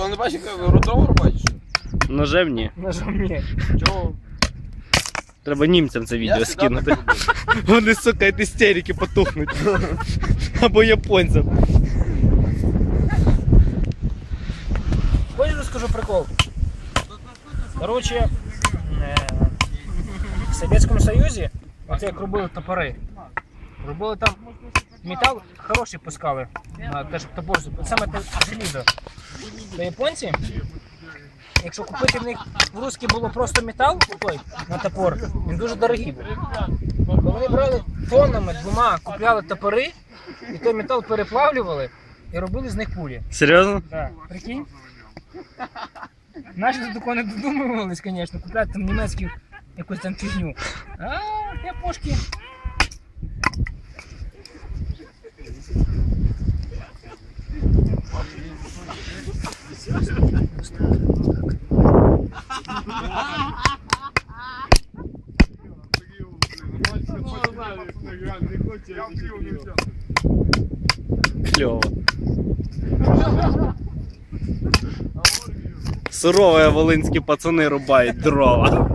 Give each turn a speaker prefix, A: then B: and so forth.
A: ніколи не бачив, як ротову рубати?
B: Ножем ні.
C: Ножом ні.
A: Чого?
B: Треба німцям це відео
A: Я
B: скинути. Вони, сука, від істерики потухнуть. Або японцям.
C: Хочеш розкажу прикол? Коротше, е, в Совєтському Союзі, оце як робили топори, робили там метал хороший пускали. Щоб топор, саме те желізо. То японці, якщо купити в них в русській було просто метал той, на топор, він дуже дорогий був. То вони брали тоннами двома, купляли топори, і той метал переплавлювали і робили з них пулі.
B: Серйозно?
C: Да. Прикинь? Наші до такого не додумувались, звісно, купляти там німецьку якусь там фігню. А, я
B: Клево. Суровые волинські пацани рубають дрова.